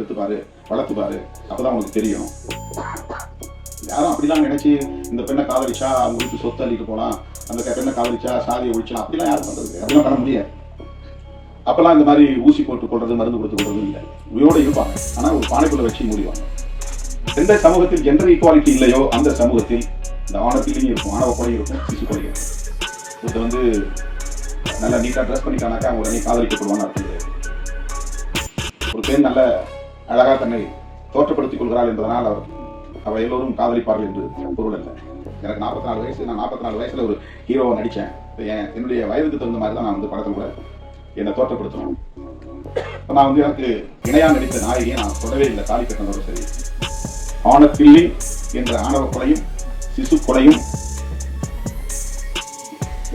பெற்றுப்பாரு வளர்த்துப்பாரு அப்பதான் உனக்கு தெரியும். யாரும் அப்படிலாம் நினைச்சு இந்த பெண்ணை காதலிச்சா அவங்க வீட்டு சொத்து அள்ளிட்டு போலாம். அந்த பெண்ணை காதலிச்சா சாதியை ஒழிச்சலாம் அப்படிலாம் யாரும் பண்றது அப்படிலாம் பண்ண முடியாது. அப்பெல்லாம் இந்த மாதிரி ஊசி போட்டு கொள்றது மருந்து கொடுத்து கொள்றது இல்லை. உயிரோட இருப்பாங்க. ஆனா ஒரு பானைக்குள்ள வச்சு மூடிவாங்க எந்த சமூகத்தில் ஜெண்டர் ஈக்குவாலிட்டி இல்லையோ அந்த சமூகத்தில் இந்த ஆணத்திலையும் இருக்கும் ஆணவ கொலை இருக்கும் சிசு கொலை இருக்கும். ஒருத்தர் வந்து நல்லா நீட்டா ட்ரெஸ் பண்ணிட்டானாக்கா அவங்க உடனே காதலிக்கப்படுவான்னு அர்த்தம் ஒரு பெண் நல்ல அழகா தன்னை தோற்றப்படுத்திக் கொள்கிறாள் என்பதனால் அவர் அவள் எல்லோரும் காதலிப்பார்கள் என்று பொருள் அல்ல. எனக்கு நாற்பத்தி நாலு வயசு நான் நாற்பத்தி நாலு வயசுல ஒரு ஹீரோவை நடித்தேன். என்னுடைய வயதுக்கு தகுந்த மாதிரி தான் நான் வந்து படத்தில் கூட என்னை தோற்றப்படுத்தணும். இப்ப நான் வந்து எனக்கு இணையாக நடித்த நாயகியை நான் தொடவே இல்லை. தாலி கட்டினதோட சரி. ஆணத்தில்லி என்ற ஆணவ கொலையும் சிசு கொலையும்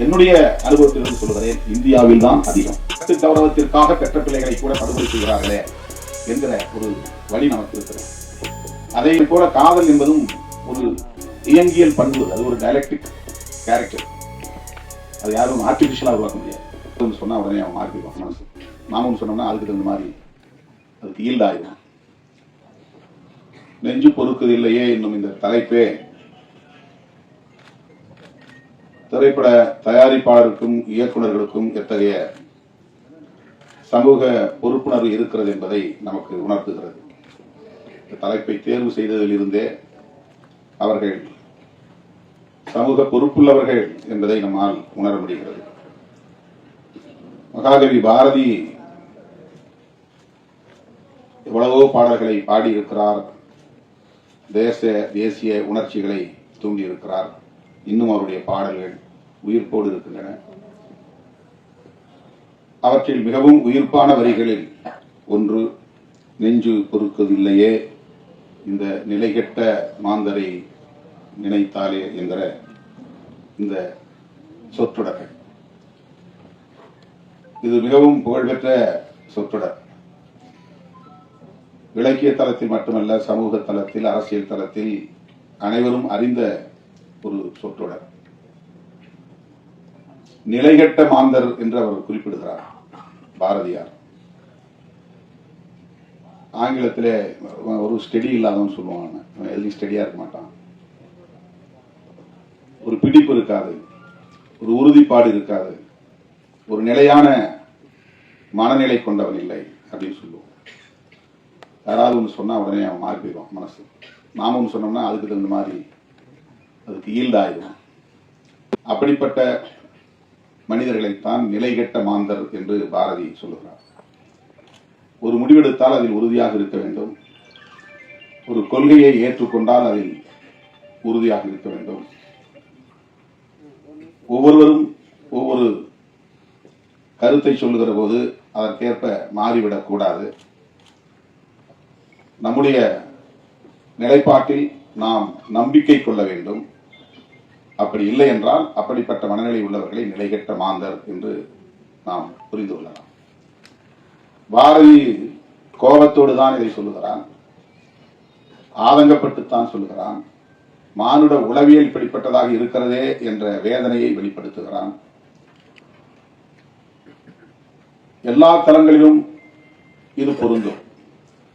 என்னுடைய அனுபவத்திலிருந்து சொல்கிறேன் இந்தியாவில் தான் அதிகம். கட்டு கௌரவத்திற்காக பெற்ற பிள்ளைகளை கூட படுகொலை செய்கிறார்களே. என்கிற ஒரு வழி நமக்கு இருக்கிறது அதே போல காதல் என்பதும் ஒரு இயங்கியல் பண்பு அது ஒரு டைலக்டிக் கேரக்டர் அது யாரும் ஆர்டிபிஷியலாக உருவாக்க முடியாது. சொன்னால் சொன்னா உடனே அவன் மாறிடுவான் மனசு. நாமும் சொன்னோம்னா அதுக்கு தகுந்த மாதிரி அதுக்கு ஈல்ட் ஆயிடும் நெஞ்சு பொறுக்குது இல்லையே இன்னும் இந்த தலைப்பே திரைப்பட தயாரிப்பாளருக்கும் இயக்குனர்களுக்கும் எத்தகைய சமூக பொறுப்புணர்வு இருக்கிறது என்பதை நமக்கு உணர்த்துகிறது. இந்த தலைப்பை தேர்வு செய்ததில் இருந்தே அவர்கள் சமூக பொறுப்புள்ளவர்கள் என்பதை நம்மால் உணர முடிகிறது. மகாகவி பாரதி எவ்வளவோ பாடல்களை பாடியிருக்கிறார். தேச தேசிய உணர்ச்சிகளை தூண்டியிருக்கிறார். இன்னும் அவருடைய பாடல்கள் உயிர்ப்போடு இருக்கின்றன. அவற்றில் மிகவும் உயிர்ப்பான வரிகளில் ஒன்று நெஞ்சு பொறுக்கவில்லையே இந்த நிலைகெட்ட மாந்தரை நினைத்தாலே என்கிற இந்த சொற்றொடர்கள். இது மிகவும் புகழ்பெற்ற சொற்றொடர். இலக்கிய தளத்தில் மட்டுமல்ல சமூக தளத்தில் அரசியல் தளத்தில் அனைவரும் அறிந்த ஒரு சொற்றொடர். நிலைகெட்ட மாந்தர் என்று அவர் குறிப்பிடுகிறார். பாரதியார். ஆங்கிலத்தில் ஒரு ஸ்டெடி இல்லாதவன் சொல்லுவாங்க எதுலையும் ஸ்டெடியா இருக்க மாட்டான். ஒரு பிடிப்பு இருக்காது. ஒரு உறுதிப்பாடு இருக்காது. ஒரு நிலையான மனநிலை கொண்டவன் இல்லை அப்படின்னு சொல்லுவோம். யாராவது ஒன்று சொன்னா உடனே அவன் மாறி போயிடுவான் மனசு. நாம ஒன்று சொன்னோம்னா அதுக்கு தகுந்த மாதிரி அதுக்கு ஈல்டாயிடும் அப்படிப்பட்ட மனிதர்களைத்தான் நிலைகெட்ட மாந்தர் என்று பாரதி சொல்லுகிறார். ஒரு முடிவெடுத்தால் அதில் உறுதியாக இருக்க வேண்டும். ஒரு கொள்கையை ஏற்றுக்கொண்டால் அதில் உறுதியாக இருக்க வேண்டும். ஒவ்வொருவரும் ஒவ்வொரு கருத்தை சொல்லுகிற போது அதற்கேற்ப மாறிவிடக்கூடாது நம்முடைய நிலைப்பாட்டில் நாம் நம்பிக்கை கொள்ள வேண்டும். அப்படி இல்லை என்றால் அப்படிப்பட்ட மனநிலை உள்ளவர்களை நிலைகட்ட மாந்தர் என்று நாம் புரிந்து கொள்ளலாம். பாரதி கோபத்தோடு தான் இதை சொல்லுகிறான். ஆதங்கப்பட்டுத்தான் சொல்லுகிறான். மானுட உளவியல் இப்படிப்பட்டதாக இருக்கிறதே என்ற வேதனையை வெளிப்படுத்துகிறான். எல்லா தளங்களிலும் இது பொருந்தும்.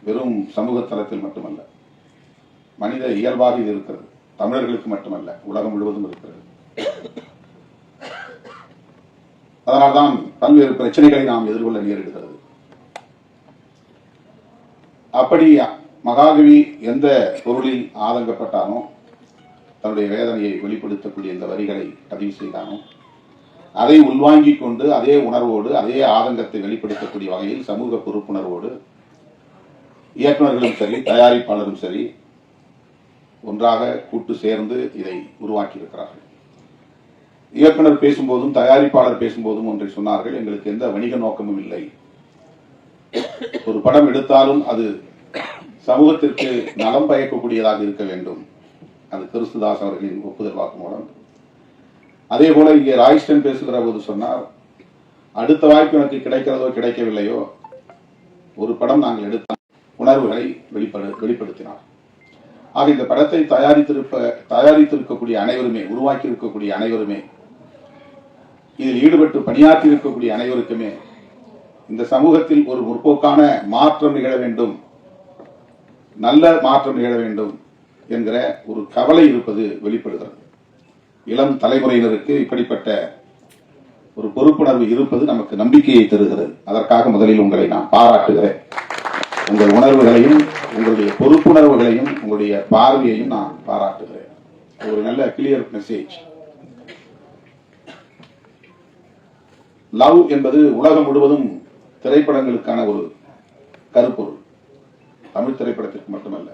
வெறும் சமூக தளத்தில் மட்டுமல்ல. மனித இயல்பாக இது இருக்கிறது. தமிழர்களுக்கு மட்டுமல்ல உலகம் முழுவதும் இருக்கிறது. அதனால்தான் பல்வேறு பிரச்சனைகளை நாம் எதிர்கொள்ள நேரிடுகிறது. அப்படி மகாகவி எந்த பொருளில் ஆதங்கப்பட்டானோ தன்னுடைய வேதனையை வெளிப்படுத்தக்கூடிய இந்த வரிகளை பதிவு செய்தானோ அதை உள்வாங்கிக் கொண்டு அதே உணர்வோடு அதே ஆதங்கத்தை வெளிப்படுத்தக்கூடிய வகையில் சமூக பொறுப்புணர்வோடு இயக்குநர்களும் சரி தயாரிப்பாளரும் சரி ஒன்றாக கூட்டு சேர்ந்து இதை உருவாக்கி இருக்கிறார்கள் இயக்குனர் பேசும்போதும் தயாரிப்பாளர் பேசும்போதும் ஒன்றை சொன்னார்கள் எங்களுக்கு எந்த வணிக நோக்கமும் இல்லை. ஒரு படம் எடுத்தாலும் அது சமூகத்திற்கு நலம் பயக்கக்கூடியதாக இருக்க வேண்டும். அது கிறிஸ்துதாஸ் அவர்களின் ஒப்புதல் வாக்குமூலம் அதே போல இங்கே ராய்ஸ்டன் பேசுகிற போது சொன்னார் அடுத்த வாய்ப்பு எனக்கு கிடைக்கிறதோ கிடைக்கவில்லையோ ஒரு படம் நாங்கள் எடுத்த உணர்வுகளை வெளிப்படு வெளிப்படுத்தினார். ஆக இந்த படத்தை தயாரித்திருப்ப தயாரித்திருக்கக்கூடிய அனைவருமே உருவாக்கி இருக்கக்கூடிய அனைவருமே இதில் ஈடுபட்டு பணியாற்றி இருக்கக்கூடிய அனைவருக்குமே இந்த சமூகத்தில் ஒரு முற்போக்கான மாற்றம் நிகழ வேண்டும் நல்ல மாற்றம் நிகழ வேண்டும் என்கிற ஒரு கவலை இருப்பது வெளிப்படுகிறது. இளம் தலைமுறையினருக்கு இப்படிப்பட்ட ஒரு பொறுப்புணர்வு இருப்பது நமக்கு நம்பிக்கையை தருகிறது. அதற்காக முதலில் உங்களை நான் பாராட்டுகிறேன். உங்கள் உணர்வுகளையும் உங்களுடைய பொறுப்புணர்வுகளையும் உங்களுடைய பார்வையையும் நான் பாராட்டுகிறேன். ஒரு நல்ல கிளியர் மெசேஜ் லவ் என்பது உலகம் முழுவதும் திரைப்படங்களுக்கான ஒரு கருப்பொருள். தமிழ் திரைப்படத்திற்கு மட்டுமல்ல.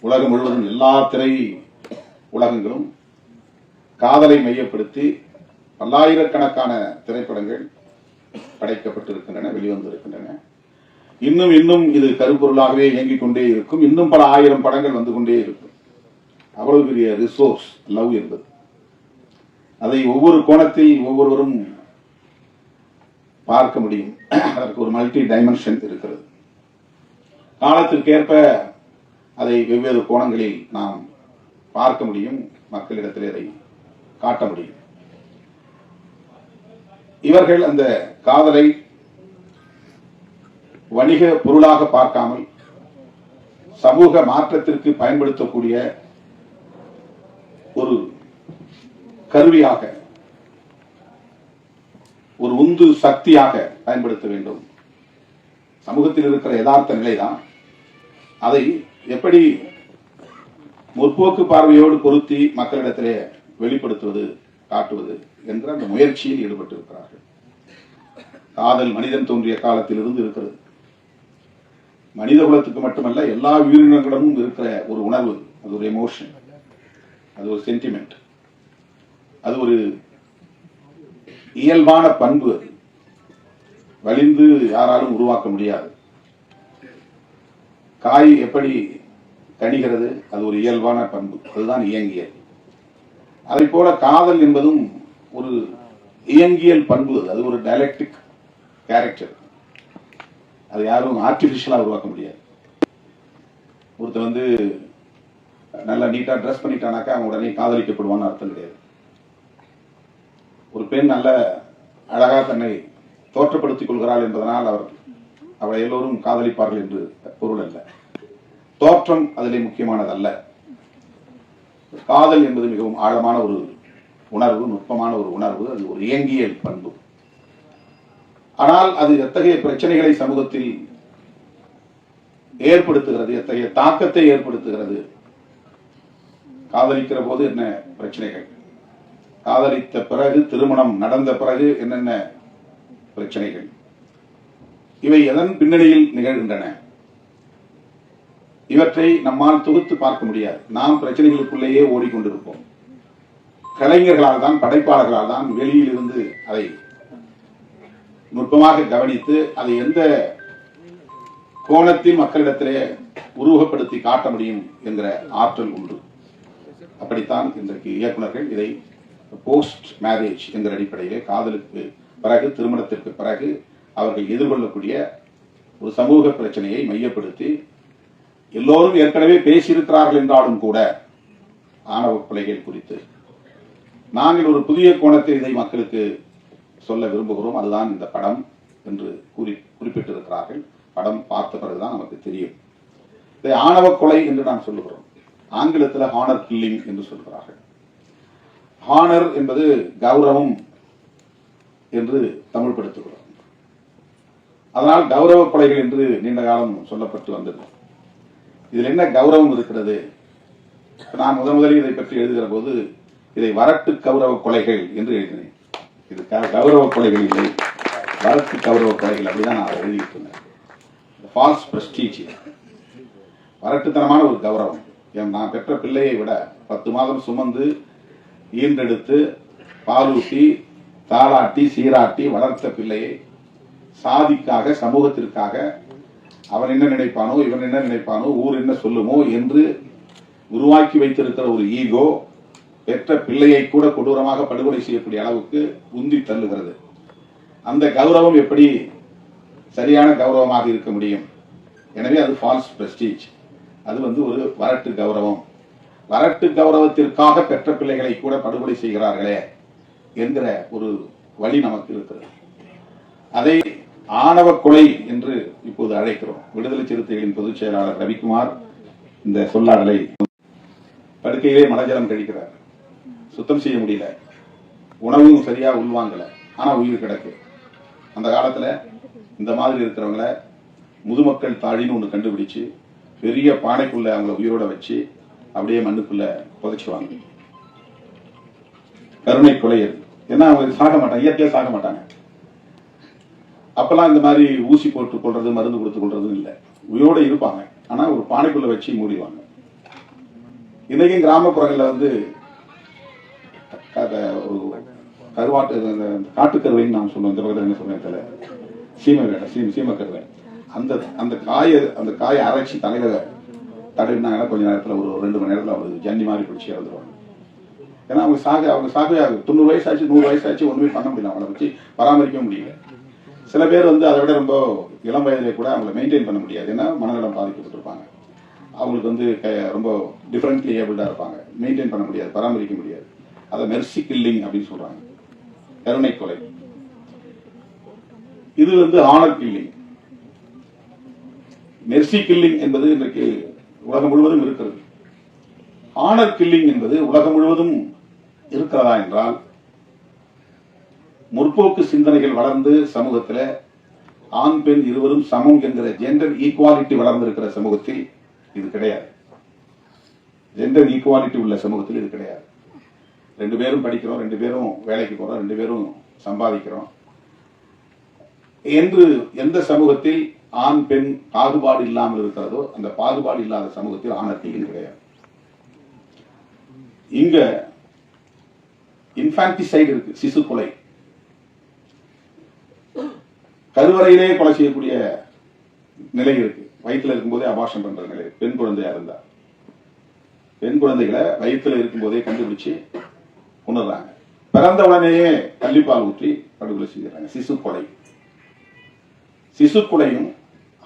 உலகம் முழுவதும் எல்லா திரை உலகங்களும் காதலை மையப்படுத்தி பல்லாயிரக்கணக்கான திரைப்படங்கள் படைக்கப்பட்டிருக்கின்றன வெளிவந்திருக்கின்றன. இன்னும் இன்னும் இது கருப்பொருளாகவே இயங்கிக் கொண்டே இருக்கும். இன்னும் பல ஆயிரம் படங்கள் வந்து கொண்டே இருக்கும். அவ்வளவு பெரிய ரிசோர்ஸ் லவ் என்பது. அதை ஒவ்வொரு கோணத்தில் ஒவ்வொருவரும் பார்க்க முடியும். அதற்கு ஒரு மல்டி டைமென்ஷன் இருக்கிறது. காலத்திற்கேற்ப அதை வெவ்வேறு கோணங்களில் நாம் பார்க்க முடியும். மக்களிடத்தில் அதை காட்ட முடியும். இவர்கள் அந்த காதலை வணிக பொருளாக பார்க்காமல் சமூக மாற்றத்திற்கு பயன்படுத்தக்கூடிய ஒரு கருவியாக ஒரு உந்து சக்தியாக பயன்படுத்த வேண்டும். சமூகத்தில் இருக்கிற யதார்த்த நிலைதான். அதை எப்படி முற்போக்கு பார்வையோடு பொருத்தி மக்களிடத்திலே வெளிப்படுத்துவது காட்டுவது என்ற அந்த முயற்சியில் ஈடுபட்டு இருக்கிறார்கள் காதல் மனிதன் தோன்றிய காலத்திலிருந்து இருக்கிறது. மனித குலத்துக்கு மட்டுமல்ல எல்லா உயிரினங்களிடமும் இருக்கிற ஒரு உணர்வு அது ஒரு எமோஷன் அது ஒரு சென்டிமெண்ட் அது ஒரு இயல்பான பண்பு. அது வலிந்து யாராலும் உருவாக்க முடியாது. காய் எப்படி கணிகிறது அது ஒரு இயல்பான பண்பு. அதுதான் இயங்கியல். அதை போல காதல் என்பதும் ஒரு இயங்கியல் பண்பு அது. ஒரு டைலக்டிக் கேரக்டர் அது யாரும் ஆர்டிபிஷியலா உருவாக்க முடியாது. ஒருத்தர் வந்து நல்லா நீட்டா ட்ரெஸ் பண்ணிட்டானாக்கா அவன் உடனே காதலிக்கப்படுவான்னு அர்த்தம் கிடையாது. ஒரு பெண் நல்ல அழகா தன்னை தோற்றப்படுத்திக் கொள்கிறாள் என்பதனால் அவர் அவளை எல்லோரும் காதலிப்பார்கள் என்று பொருள் அல்ல. தோற்றம் அதிலே முக்கியமானதல்ல. காதல் என்பது மிகவும் ஆழமான ஒரு உணர்வு நுட்பமான ஒரு உணர்வு அது ஒரு இயங்கியல் பண்பு. ஆனால் அது எத்தகைய பிரச்சனைகளை சமூகத்தில் ஏற்படுத்துகிறது எத்தகைய தாக்கத்தை ஏற்படுத்துகிறது? காதலிக்கிற போது என்ன பிரச்சனைகள்? காதலித்த பிறகு திருமணம் நடந்த பிறகு என்னென்ன பிரச்சனைகள்? இவை எதன் பின்னணியில் நிகழ்கின்றன? இவற்றை நம்மால் தொகுத்து பார்க்க முடியாது. நாம் பிரச்சனைகளுக்குள்ளேயே ஓடிக்கொண்டிருப்போம். கலைஞர்களால் தான் படைப்பாளர்களால் தான் வெளியில் இருந்து அதை நுட்பமாக கவனித்து அதை எந்த கோணத்தில் மக்களிடத்திலே உருவகப்படுத்தி காட்ட முடியும் என்கிற ஆற்றல் உண்டு. அப்படித்தான் இன்றைக்கு இயக்குநர்கள் இதை போஸ்ட் மேரேஜ் என்கிற அடிப்படையிலே காதலுக்கு பிறகு திருமணத்திற்கு பிறகு அவர்கள் எதிர்கொள்ளக்கூடிய ஒரு சமூக பிரச்சனையை மையப்படுத்தி எல்லோரும் ஏற்கனவே பேசியிருக்கிறார்கள் என்றாலும் கூட ஆணவ கொலைகள் குறித்து. நாங்கள் ஒரு புதிய கோணத்தில் இதை மக்களுக்கு சொல்ல விரும்புகிறோம் அதுதான் இந்த படம் என்று கூறி குறிப்பிட்டிருக்கிறார்கள். படம் பார்த்த பிறகுதான் நமக்கு தெரியும். இதை ஆணவ கொலை என்று நாம் சொல்லுகிறோம். ஆங்கிலத்தில் ஹானர் கில்லிங் என்று சொல்கிறார்கள் ஹானர் என்பது கௌரவம் என்று தமிழ் படுத்துகிறோம் அதனால் கௌரவ கொலைகள் என்று நீண்ட காலம் சொல்லப்பட்டு வந்தது. இதில் என்ன கௌரவம் இருக்கிறது? நான் முதன் முதலில் இதை பற்றி எழுதுகிற போது இதை வரட்டு கௌரவ கொலைகள் என்று எழுதினேன். இது கௌரவ கொலைகள் இல்லை வரட்டு கௌரவ கொலைகள் அப்படிதான் நான் எழுதிட்டு இருந்தேன். ஃபால்ஸ் பிரஸ்டீஜ் வரட்டுத்தனமான ஒரு கௌரவம். என் நான் பெற்ற பிள்ளையை விட பத்து மாதம் சுமந்து ஈன்றெடுத்து பாலூட்டி தாளாட்டி சீராட்டி வளர்த்த பிள்ளையை சாதிக்காக சமூகத்திற்காக அவன் என்ன நினைப்பானோ இவன் என்ன நினைப்பானோ ஊர் என்ன சொல்லுமோ என்று உருவாக்கி வைத்திருக்கிற ஒரு ஈகோ பெற்ற பிள்ளையை கூட கொடூரமாக படுகொலை செய்யக்கூடிய அளவுக்கு உந்தி தள்ளுகிறது. அந்த கௌரவம் எப்படி சரியான கௌரவமாக இருக்க முடியும்? எனவே அது ஃபால்ஸ் பிரஸ்டீஜ் அது வந்து ஒரு வரட்டு கௌரவம். வரட்டு கௌரவத்திற்காக பெற்ற பிள்ளைகளை கூட படுகொலை செய்கிறார்களே என்கிற ஒரு வழி நமக்கு இருக்கிறது. அதை ஆணவ கொலை என்று இப்போது அழைக்கிறோம். விடுதலை சிறுத்தைகளின் பொதுச் செயலாளர் ரவிக்குமார் இந்த சொல்லாடலை படுக்கையிலே மலஜலம் கழிக்கிறார். சுத்தம் செய்ய முடியல. உணவும் சரியா உள்வாங்கல. ஆனா உயிர் கிடக்கு. அந்த காலத்துல இந்த மாதிரி இருக்கிறவங்கள முதுமக்கள் தாழின்னு ஒண்ணு கண்டுபிடிச்சு பெரிய பானைக்குள்ள அவங்கள உயிரோட வச்சு அப்படியே மண்ணுக்குள்ள புதைச்சுவாங்க. கருணை கொலையர். ஏன்னா அவங்க சாக மாட்டாங்க. இயற்கையா சாக மாட்டாங்க. அப்பெல்லாம் இந்த மாதிரி ஊசி போட்டு கொள்றது மருந்து கொடுத்து கொள்றதும் இல்லை. உயிரோட இருப்பாங்க. ஆனா ஒரு பானைக்குள்ள வச்சு மூடிவாங்க இன்னைக்கும் கிராமப்புறங்கள்ல வந்து கருவாட்டு அந்த காட்டுக்கருவைன்னு நான் சொல்லுவேன் இந்த பக்கத்தில் என்ன சொல்றேன் தெரியல. சீமை வேடை சீம சீமக்கருவை அந்த அந்த காயை அந்த காயை அரைச்சி தலையில தடவினாங்கன்னா கொஞ்ச நேரத்தில் ஒரு ரெண்டு மணி நேரத்தில் அவர் ஜன்னி மாதிரி பிடிச்சி இறந்துருவாங்க ஏன்னா அவங்க சாக அவங்க சாகவே ஆகுது. தொண்ணூறு வயசாச்சு நூறு வயசாச்சு ஒன்றுமே பண்ண முடியல. அவங்கள வச்சு பராமரிக்க முடியல. சில பேர் வந்து அதை விட ரொம்ப இளம் வயதிலே கூட அவங்கள மெயின்டைன் பண்ண முடியாது. ஏன்னா மனநலம் பாதிக்கப்பட்டிருப்பாங்க. அவங்களுக்கு வந்து ரொம்ப டிஃப்ரெண்ட்லி ஏபிள்டாக இருப்பாங்க. மெயின்டைன் பண்ண முடியாது பராமரிக்க முடியாது. அதை மெர்சி கில்லிங் அப்படின்னு சொல்கிறாங்க கருணை கொலை இது வந்து ஆனர் கில்லிங் மெர்சி கில்லிங் என்பது இன்றைக்கு உலகம் முழுவதும் இருக்கிறது. ஆனர் கில்லிங் என்பது உலகம் முழுவதும் இருக்கிறதா என்றால் முற்போக்கு சிந்தனைகள் வளர்ந்து சமூகத்தில் ஆண் பெண் இருவரும் சமம் என்கிற ஜெண்டர் ஈக்குவாலிட்டி வளர்ந்திருக்கிற சமூகத்தில் இது கிடையாது. ஜெண்டர் ஈக்குவாலிட்டி உள்ள சமூகத்தில் இது கிடையாது. ரெண்டு பேரும் படிக்கிறோம் ரெண்டு பேரும் வேலைக்கு போறோம் ரெண்டு பேரும் சம்பாதிக்கிறோம். என்று எந்த சமூகத்தில் ஆண் பெண் பாகுபாடு இல்லாமல் இருக்கிறதோ அந்த பாகுபாடு இல்லாத சமூகத்தில் ஆணர்த்திகள் கிடையாது. இங்க இன்ஃபான்டிசைடு இருக்கு சிசு கொலை. கருவறையிலே கொலை செய்யக்கூடிய நிலை இருக்கு. வயிற்றுல இருக்கும்போதே அபாஷம் பண்ற நிலை பெண் குழந்தையா இருந்தா. பெண் குழந்தைகளை வயிற்றுல இருக்கும்போதே கண்டுபிடிச்சு உணர்றாங்க. பிறந்த உடனேயே கள்ளிப்பால் ஊற்றி படுகொலை செய்கிறாங்க. சிசு கொலை. சிசு கொலையும்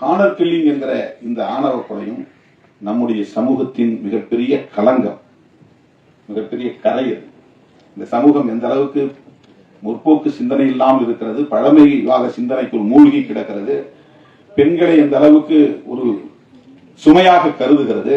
ஆணர் கில்லிங் என்கிற இந்த ஆணவ கொலையும் நம்முடைய சமூகத்தின் மிகப்பெரிய களங்கம். மிகப்பெரிய கரை இந்த சமூகம் எந்த அளவுக்கு முற்போக்கு சிந்தனை இல்லாமல் இருக்கிறது பழமைவாத சிந்தனைக்குள் மூழ்கி கிடக்கிறது பெண்களை எந்த அளவுக்கு ஒரு சுமையாக கருதுகிறது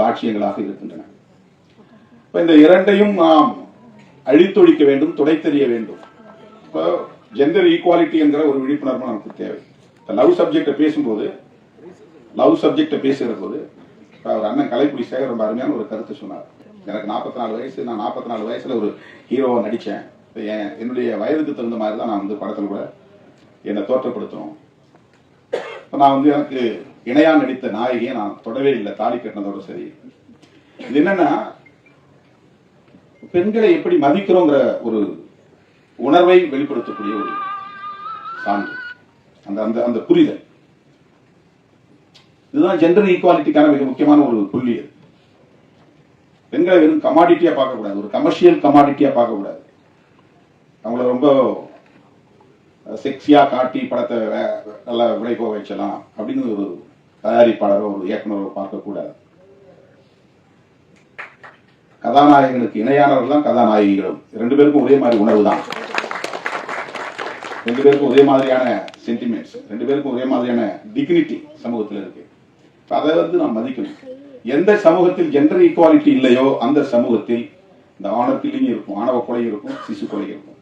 சாட்சியங்களாக இருக்கின்றன. இப்ப இந்த இரண்டையும் நாம் அழித்தொழிக்க வேண்டும் துடைத்தெறிய வேண்டும். இப்போ ஜெண்டர் ஈக்குவாலிட்டி என்கிற ஒரு விழிப்புணர்வு நமக்கு தேவை. இந்த லவ் சப்ஜெக்டை பேசும்போது லவ் சப்ஜெக்டை பேசுகிற போது இப்ப அவர் அண்ணன் கலைப்புடி சேகர் ரொம்ப அருமையான ஒரு கருத்து சொன்னார். எனக்கு நாற்பத்தி நாலு வயசு நான் நாற்பத்தி நாலு வயசுல ஒரு ஹீரோவை நடிச்சேன். இப்போ என் என்னுடைய வயதுக்கு தகுந்த மாதிரி தான் நான் வந்து படத்தில் கூட என்னை தோற்றப்படுத்தணும் இப்போ நான் வந்து எனக்கு இணையா நடித்த நாயகியை நான் தொடவே இல்லை தாலி கட்டினதோட சரி. இது என்னன்னா பெண்களை எப்படி மதிக்கிறோங்கிற ஒரு உணர்வை வெளிப்படுத்தக்கூடிய ஒரு சான்று. அந்த அந்த அந்த புரிதல். இதுதான் ஜெண்டர் ஈக்குவாலிட்டிக்கான மிக முக்கியமான ஒரு புள்ளி அது. பெண்களை வெறும் கமாடிட்டியா பார்க்கக்கூடாது ஒரு கமர்ஷியல் கமாடிட்டியா பார்க்கக்கூடாது. அவங்கள ரொம்ப செக்ஸியா காட்டி படத்தை நல்லா விலை போக வச்சலாம் அப்படின்னு ஒரு தயாரிப்பாளரோ ஒரு இயக்குனரோ பார்க்கக்கூடாது. கதாநாயகனுக்கு இணையானவர்கள் தான் கதாநாயகிகளும். ரெண்டு பேருக்கும் ஒரே மாதிரி உணர்வு தான் ரெண்டு பேருக்கும் ஒரே மாதிரியான சென்டிமெண்ட்ஸ் ரெண்டு பேருக்கும் ஒரே மாதிரியான டிக்னிட்டி சமூகத்தில் இருக்கு. அதை வந்து நாம் மதிக்கணும். எந்த சமூகத்தில் ஜெண்டர் ஈக்குவாலிட்டி இல்லையோ அந்த சமூகத்தில் இந்த ஆணவ கில்லிங் இருக்கும் ஆணவ கொலை இருக்கும் சிசு கொலை இருக்கும்.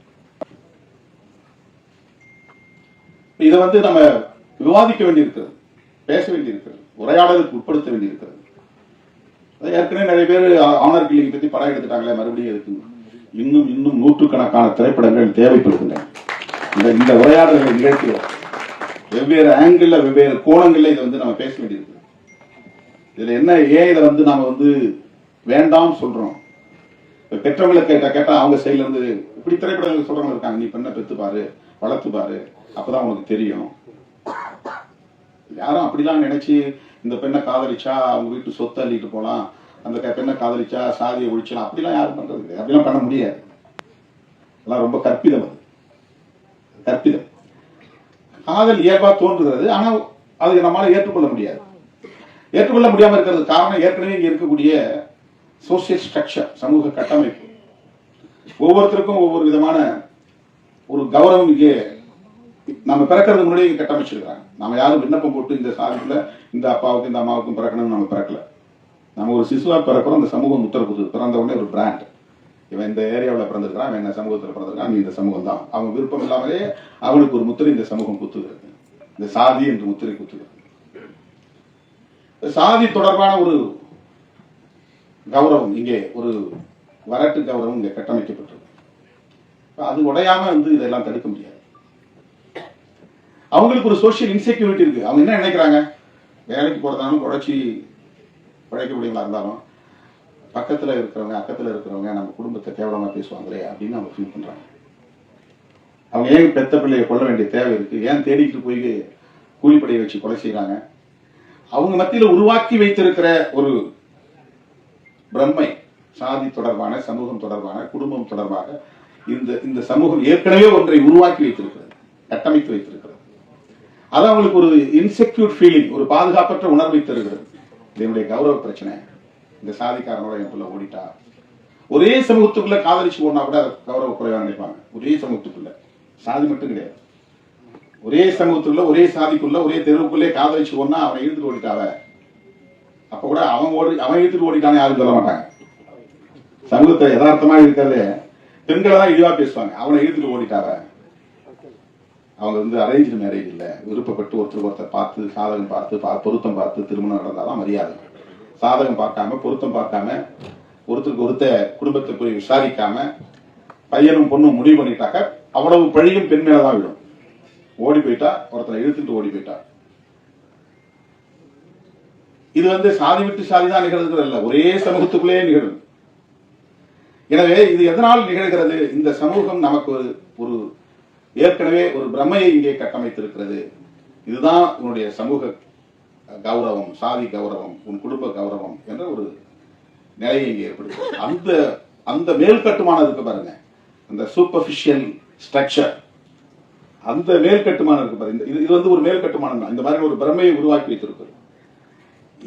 இதை வந்து நம்ம விவாதிக்க வேண்டியிருக்கிறது. பேச வேண்டியிருக்கிறது உரையாடலுக்கு உட்படுத்த வேண்டியிருக்கிறது. அது ஏற்கனவே நிறைய பேர் ஆனர் கில்லிங் பத்தி படம் எடுத்துட்டாங்களே மறுபடியும் எதுக்கு இன்னும் இன்னும் நூற்றுக்கணக்கான திரைப்படங்கள் தேவைப்படுகின்றன. இந்த இந்த உரையாடல்களை நிகழ்த்துகிறோம். வெவ்வேறு ஆங்கிள் வெவ்வேறு கோணங்களில் இதை வந்து நம்ம பேச வேண்டியிருக்கு இதுல என்ன ஏன் இதை வந்து நாம வந்து வேண்டாம் சொல்றோம்? இப்ப பெற்றவங்களை கேட்டா கேட்டா அவங்க சைடுல இருந்து இப்படி திரைப்படங்கள் சொல்றவங்க இருக்காங்க. நீ பெண்ணை பெற்று பாரு வளர்த்து பாரு அப்பதான் உனக்கு தெரியும். யாரும் அப்படிலாம் நினைச்சு இந்த பெண்ணை காதலிச்சா அவங்க வீட்டு சொத்து அள்ளிட்டு போலாம் அந்த பெண்ணை காதலிச்சா சாதியை ஒழிச்சலாம் அப்படிலாம் யாரும் பண்றது கிடையாது அப்படிலாம் பண்ண முடியாது. அதெல்லாம் ரொம்ப கற்பிதம் அது. கற்பிதம். காதல் இயல்பா தோன்றுகிறது ஆனா அதை நம்மளால ஏற்றுக்கொள்ள முடியாது. ஏற்றுக்கொள்ள முடியாம இருக்கிறது காரணம் ஏற்கனவே இங்க இருக்கக்கூடிய சோசியல் ஸ்ட்ரக்சர் சமூக கட்டமைப்பு. ஒவ்வொருத்தருக்கும் ஒவ்வொரு விதமான ஒரு கௌரவம் இங்கே நம்ம பிறக்கிறது முன்னாடி கட்டமைச்சிருக்காங்க நம்ம யாரும் விண்ணப்பம் போட்டு இந்த சாதிக்குள்ள இந்த அப்பாவுக்கும் இந்த அம்மாவுக்கும் பிறக்கணும்னு நம்ம பிறக்கல. நம்ம ஒரு சிசுவா பிறக்கிறோம் இந்த சமூகம் உத்தரவு பிறந்த உடனே ஒரு பிராண்ட் இவன் இந்த ஏரியாவில் பிறந்திருக்கிறான் இவன் என்ன சமூகத்தில் பிறந்திருக்கான் நீ இந்த சமூகம் தான் அவன் விருப்பம் இல்லாமலே அவனுக்கு ஒரு முத்திரை இந்த சமூகம் குத்துகிறது. இந்த சாதி என்று முத்திரை குத்துகிறது. இந்த சாதி தொடர்பான ஒரு கௌரவம் இங்கே ஒரு வரட்டு கௌரவம் இங்கே கட்டமைக்கப்பட்டிருக்கு. அது உடையாம வந்து இதெல்லாம் தடுக்க முடியாது. அவங்களுக்கு ஒரு சோஷியல் இன்செக்யூரிட்டி இருக்கு. அவங்க என்ன நினைக்கிறாங்க? வேலைக்கு போறதாலும் உழைச்சி உழைக்கக்கூடியவங்களா இருந்தாலும் பக்கத்துல இருக்கிறவங்க அக்கத்துல இருக்கிறவங்க நம்ம குடும்பத்தை கேவலமா பேசுவாங்களே அப்படின்னு அவங்க ஃபீல் பண்றாங்க. அவங்க ஏன் பெத்த பிள்ளையை கொள்ள வேண்டிய தேவை இருக்கு? ஏன் தேடிக்கிட்டு போய் கூலிப்படையை வச்சு கொலை செய்கிறாங்க அவங்க மத்தியில உருவாக்கி வைத்திருக்கிற ஒரு பிரம்மை சாதி தொடர்பான சமூகம் தொடர்பான குடும்பம் தொடர்பாக இந்த இந்த சமூகம் ஏற்கனவே ஒன்றை உருவாக்கி வைத்திருக்கிறது கட்டமைத்து வைத்திருக்கிறது. அது அவங்களுக்கு ஒரு இன்செக்யூர் ஃபீலிங் ஒரு பாதுகாப்பற்ற உணர்வை தருகிறது. இது என்னுடைய கௌரவ பிரச்சனை. இந்த சாதிக்காரனோட என் பிள்ளை ஓடிட்டா. ஒரே சமூகத்துக்குள்ள காதலிச்சு போனா கூட அதை கௌரவ குறைவாக நினைப்பாங்க. ஒரே சமூகத்துக்குள்ள. சாதி மட்டும் கிடையாது. ஒரே சமூகத்துக்குள்ள ஒரே சாதிக்குள்ள ஒரே தெருவுக்குள்ளே காதலிச்சு போனா அவனை இழுத்துட்டு ஓடிட்டாவ அப்ப கூட அவன் ஓடி அவன் இழுத்துட்டு ஓடிட்டானே யாரும் சொல்ல மாட்டாங்க. சமூகத்தை யதார்த்தமா இருக்கிறதே பெண்களை தான் இழிவா பேசுவாங்க. அவனை இழுத்துட்டு ஓடிட்டாவ அவங்க வந்து அரேஞ்ச் மேரேஜ் இல்லை. விருப்பப்பட்டு ஒருத்தருக்கு ஒருத்தர் பார்த்து சாதகம் பார்த்து பா- பொருத்தம் பார்த்து திருமணம் நடந்தாதான் மரியாதை. சாதகம் பார்க்காம பொருத்தம் பார்க்காம ஒருத்தருக்கு ஒருத்த குடும்பத்தை போய் விசாரிக்காம பையனும் பொண்ணும் முடிவு பண்ணிட்டாக்க அவ்வளவு பழியும் பெண் மேலதான் விடும் ஓடி போயிட்டா ஒருத்தரை இழுத்துட்டு ஓடி போயிட்டா. இது வந்து சாதி விட்டு சாதி தான் நிகழ்கிறது இல்லை ஒரே சமூகத்துக்குள்ளே நிகழும். எனவே இது எதனால் நிகழ்கிறது? இந்த சமூகம் நமக்கு ஒரு ஒரு ஏற்கனவே ஒரு பிரமையை இங்கே கட்டமைத்திருக்கிறது. இதுதான் உன்னுடைய சமூக கௌரவம் சாதி கௌரவம் உன் குடும்ப கௌரவம் என்ற ஒரு நிலையை இங்கே ஏற்படுத்தும் அந்த அந்த மேல் கட்டுமானம் இருக்கு பாருங்க. அந்த சூப்பர்ஃபிஷியல் ஸ்ட்ரக்சர் அந்த மேல் கட்டுமானம் இருக்கு பாருங்க. இது இது வந்து ஒரு மேல் கட்டுமானம் தான். இந்த மாதிரி ஒரு பிரமையை உருவாக்கி வைத்திருக்கிறது.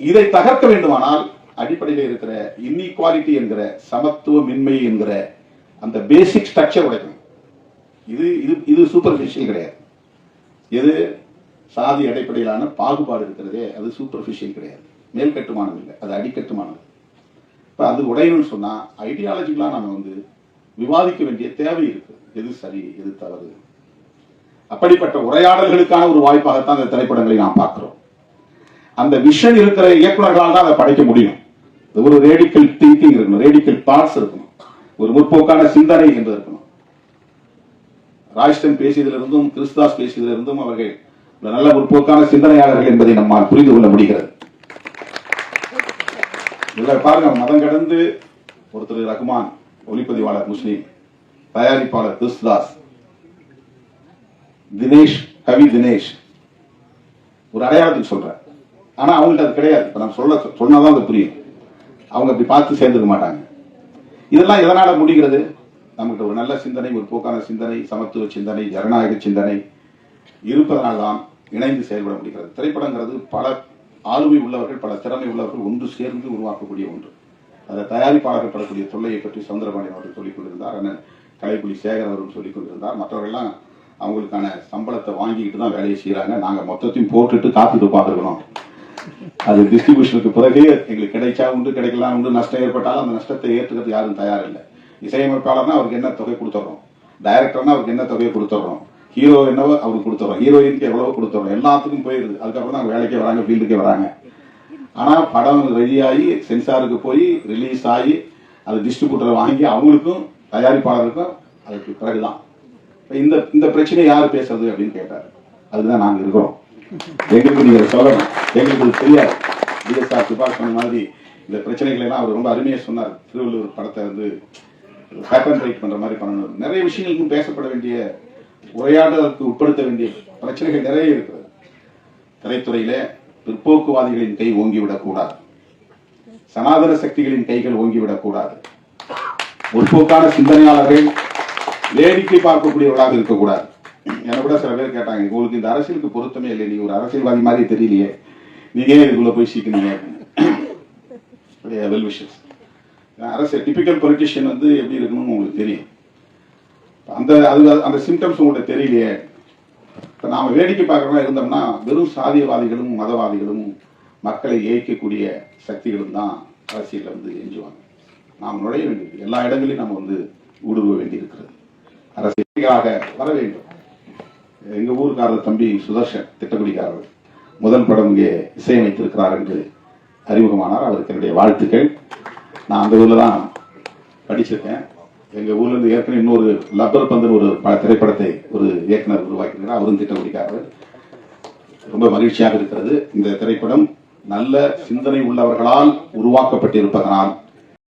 இதை தகர்க்க வேண்டுமானால் அடிப்படையில் இருக்கிற இன்இக்வாலிட்டி என்கிற சமத்துவமின்மை என்கிற அந்த பேசிக் ஸ்ட்ரக்சர் உடைக்கணும் இது இது இது சூப்பர்ஃபிஷியல் கிடையாது. எது? சாதி அடிப்படையிலான பாகுபாடு இருக்கிறதே அது சூப்பர்ஃபிஷியல் கிடையாது. மேல்கட்டுமானது இல்லை அது அடிக்கட்டுமானம் இப்போ அது உடையணும்னு சொன்னா ஐடியாலஜிக்கலாக நம்ம வந்து விவாதிக்க வேண்டிய தேவை இருக்கு. எது சரி எது தவறு? அப்படிப்பட்ட உரையாடல்களுக்கான ஒரு வாய்ப்பாகத்தான் அந்த திரைப்படங்களை நாம் பார்க்கிறோம். அந்த விஷன் இருக்கிற இயக்குநர்களால் தான் அதை படைக்க முடியும். ஒரு ரேடிக்கல் திங்கிங் இருக்கணும் ரேடிக்கல் தாட்ஸ் இருக்கணும். ஒரு முற்போக்கான சிந்தனை என்று இருக்கணும். ராஜ்டன் பேசியதிலிருந்தும் கிறிஸ்தாஸ் பேசியதிலிருந்தும் அவர்கள் நல்ல முற்போக்கான சிந்தனையாளர்கள் என்பதை நம்மால் புரிந்து கொள்ள முடிகிறது. இதுல பாருங்க மதம் கடந்து ஒருத்தர் ரகுமான் ஒளிப்பதிவாளர் முஸ்லீம் தயாரிப்பாளர் கிறிஸ்தாஸ் தினேஷ் கவி தினேஷ் ஒரு அடையாளத்துக்கு சொல்றேன் ஆனா அவங்கள்ட்ட அது கிடையாது. இப்ப நான் சொல்ல சொன்னாதான் அது புரியும். அவங்க அப்படி பார்த்து சேர்ந்துக்க மாட்டாங்க. இதெல்லாம் எதனால முடிகிறது? நம்மகிட்ட ஒரு நல்ல சிந்தனை ஒரு போக்கான சிந்தனை சமத்துவ சிந்தனை ஜனநாயக சிந்தனை இருப்பதனால்தான் இணைந்து செயல்பட முடிகிறது. திரைப்படங்கிறது பல ஆளுமை உள்ளவர்கள் பல திறமை உள்ளவர்கள் ஒன்று சேர்ந்து உருவாக்கக்கூடிய ஒன்று. அதை தயாரிப்பாளர்கள் படக்கூடிய தொல்லையை பற்றி சவுந்தரபாண்டியன் அவர்கள் சொல்லிக் கொண்டிருந்தார் அண்ணன் கலைப்புலி சேகர் அவர்கள் சொல்லிக் கொண்டிருந்தார். மற்றவர்கள்லாம் அவங்களுக்கான சம்பளத்தை வாங்கிக்கிட்டு தான் வேலையை செய்கிறாங்க நாங்கள் மொத்தத்தையும் போட்டுட்டு காத்துட்டு பார்த்துருக்கணும் அது டிஸ்ட்ரிபியூஷனுக்கு பிறகு எங்களுக்கு கிடைச்சா உண்டு கிடைக்கலாம் உண்டு நஷ்டம் ஏற்பட்டாலும் அந்த நஷ்டத்தை ஏற்றுக்கிறது யாரும் தயாரில்லை. இசையமைப்பாளர்னா அவருக்கு என்ன தொகை கொடுத்துட்றோம் டைரக்டர்னா அவருக்கு என்ன தொகையை கொடுத்துட்றோம் ஹீரோ என்னவோ அவருக்கு கொடுத்துட்றோம் ஹீரோயினுக்கு எவ்வளவோ கொடுத்துட்றோம் எல்லாத்துக்கும் போயிருது. அதுக்கப்புறம் தான் வேலைக்கே வராங்க ஃபீல்டுக்கே வராங்க. ஆனால் படம் ரெடியாகி சென்சாருக்கு போய் ரிலீஸ் ஆகி அது டிஸ்ட்ரிபியூட்டரை வாங்கி அவங்களுக்கும் தயாரிப்பாளருக்கும் அதுக்கு பிறகுதான். இப்ப இந்த இந்த பிரச்சனை யார் பேசுறது அப்படின்னு கேட்டார். அதுதான் நாங்கள் இருக்கிறோம். எங்களுக்கு நீங்கள் சொல்லணும். எங்களுக்கு தெரியாது. டிஎஸ்ஆர் சுபாஷ் சொன்ன மாதிரி இந்த பிரச்சனைகளை எல்லாம் அவர் ரொம்ப அருமையாக சொன்னார். திருவள்ளுவர் படத்தை வந்து பேட்டர்ன் ரைட் பண்ற மாதிரி பண்ணணும். நிறைய விஷயங்களுக்கும் பேசப்பட வேண்டிய உரையாடலுக்கு உட்படுத்த வேண்டிய பிரச்சனைகள் நிறைய இருக்கிறது. திரைத்துறையில பிற்போக்குவாதிகளின் கை ஓங்கிவிடக்கூடாது சனாதன சக்திகளின் கைகள் ஓங்கிவிடக்கூடாது முற்போக்கான சிந்தனையாளர்கள் வேடிக்கை பார்க்கக்கூடியவர்களாக இருக்கக்கூடாது. என்ன கூட சில பேர் கேட்டாங்க உங்களுக்கு இந்த அரசியலுக்கு பொருத்தமே இல்லை நீ ஒரு அரசியல்வாதி மாதிரி தெரியலையே. நீங்க ஏன் இதுக்குள்ள போய் சீக்கிரீங்க வெல் விஷஸ் அரசு டிபிக்கல் பொலிட்டிஷியன் வந்து எப்படி இருக்கணும்னு உங்களுக்கு தெரியும். அந்த அது அந்த சிம்டம்ஸ் உங்கள்கிட்ட தெரியலையே. இப்போ நாம் வேடிக்கை பார்க்குறவங்க இருந்தோம்னா வெறும் சாதியவாதிகளும் மதவாதிகளும் மக்களை ஏய்க்கக்கூடிய சக்திகளும் தான் அரசியலில் வந்து எஞ்சுவாங்க. நாம் நுழைய வேண்டியது. எல்லா இடங்களையும் நம்ம வந்து ஊடுருவ வேண்டியிருக்கிறது. அரசியலாக வர வேண்டும். எங்கள் ஊருக்காரர் தம்பி சுதர்ஷன் திட்டக்குடிக்காரர் முதல் படம் இங்கே இசையமைத்திருக்கிறார் என்று அறிமுகமானார். அவருக்கு என்னுடைய வாழ்த்துக்கள். நான் அந்த ஊர்ல தான் படிச்சிருக்கேன். எங்க ஊர்ல இருந்து ஏற்கனவே இன்னொரு லப்பர் பந்துன்னு ஒரு ப- திரைப்படத்தை ஒரு இயக்குனர் உருவாக்கியிருக்கிறார். அவரும் திட்டக்குடிக்காரர் ரொம்ப மகிழ்ச்சியாக இருக்கிறது. இந்த திரைப்படம் நல்ல சிந்தனை உள்ளவர்களால் உருவாக்கப்பட்டிருப்பதனால்